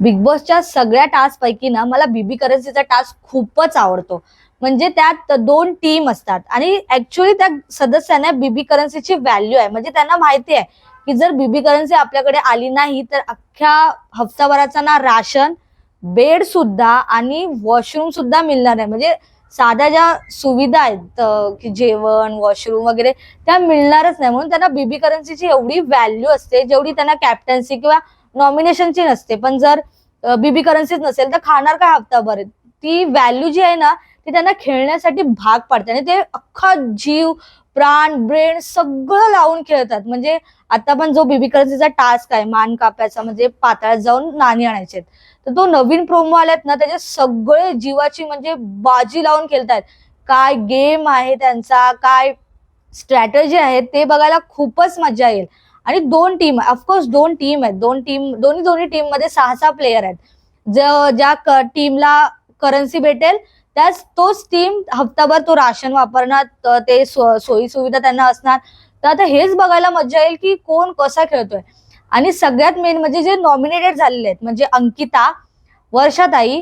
Big बॉसच्या सगळ्या task पैकी ना मला बीबी करन्सीचा टास्क खूपच आवडतो. म्हणजे त्यात दोन टीम असतात. आणि ऍक्च्युली त्या सदस्यांना बीबी करन्सीची व्हॅल्यू आहे. म्हणजे त्यांना माहिती आहे की जर बीबी करन्सी आपल्याकडे आली नाही तर अख्ख्या हफ्ताभराचा ना राशन बेड सुद्धा आणि वॉशरूम सुद्धा मिळणार आहे म्हणजे साध्या ज्या सुविधा आहेत की जेवण वॉशरूम वगैरे त्या मिळणारच नाही. म्हणून त्यांना बीबी करन्सीची एवढी व्हॅल्यू असते जेवढी त्यांना कॅप्टन्सी किंवा नॉमिनेशनची नसते पण जर बीबी करन्सीच नसेल तर खाणार काय हप्ताभर? ती व्हॅल्यू जी आहे ना ती त्यांना खेळण्यासाठी भाग पाडते आणि ते अख्खा जीव प्राण ब्रेन सगळं लावून खेळतात. म्हणजे आता पण जो बीबी करन्सीचा टास्क आहे मान काप्याचा म्हणजे पातळ्यात जाऊन नाणी आणायचे तर तो नवीन प्रोमो आल्यात ना त्याचे सगळे जीवाची म्हणजे बाजी लावून खेळतायत. काय गेम आहे त्यांचा काय स्ट्रॅटजी आहे ते बघायला खूपच मजा येईल. आणि दोन टीम ऑफकोर्स दोन टीम आहेत. दोन टीम दोन्ही दोन्ही टीममध्ये सहा सहा प्लेयर आहेत. ज- ज्या टीमला करन्सी भेटेल त्याच तोच टीम हप्ताभर तो राशन वापरणार ते सोयी सुविधा त्यांना असणार. तर आता हेच बघायला मजा येईल की कोण कसा खेळतोय. आणि सगळ्यात मेन म्हणजे जे नॉमिनेटेड झालेले आहेत म्हणजे अंकिता वर्षाताई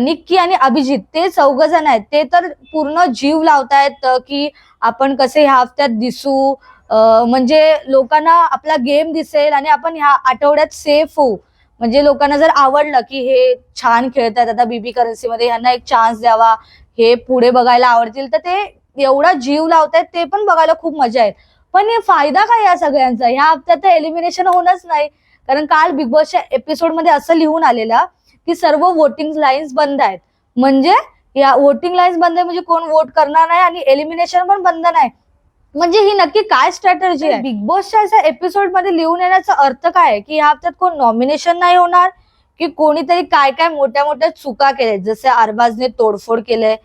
निक्की आणि अभिजित ते चौघ जण आहेत. ते तर पूर्ण जीव लावतायत की आपण कसे ह्या हफ्त्यात दिसू. म्हणजे लोकांना आपला गेम दिसेल आणि आपण ह्या आठवड्यात सेफ होऊ. म्हणजे लोकांना जर आवडलं की हे छान खेळतात आता बीबी करन्सीमध्ये ह्यांना एक चान्स द्यावा हे पुढे बघायला आवडतील तर ते एवढा जीव लावतायत ते पण बघायला खूप मजा आहे पण हे फायदा काय या सगळ्यांचा? ह्या हफ्त्यात तर एलिमिनेशन होणंच नाही. कारण काल बिग बॉसच्या एपिसोडमध्ये असं लिहून आलेलं की सर्व वोटिंग लाईन्स बंद आहेत. म्हणजे या वोटिंग लाईन्स बंद आहे म्हणजे कोण वोट करणार नाही आणि एलिमिनेशन पण बंद नाही. म्हणजे ही नक्की काय स्ट्रॅटर्जी आहे? बिग बॉसच्या अशा एपिसोडमध्ये लिहून येण्याचा अर्थ काय आहे? की ह्या हप्त्यात कोण नॉमिनेशन नाही होणार की कोणीतरी काय काय मोठ्या मोठ्या चुका केल्या जसे अरबाजने तोडफोड केलंय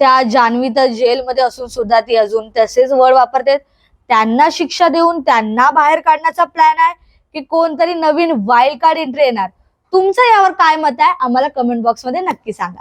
त्या जान्हवी तर जेलमध्ये असून सुद्धा ती अजून तसेच वळ वापरते त्यांना शिक्षा देऊन त्यांना बाहेर काढण्याचा प्लॅन आहे की कोणतरी नवीन वाईल्ड कार्ड एंट्री येणार. तुमचं यावर काय मत आहे आम्हाला कमेंट बॉक्समध्ये नक्की सांगा.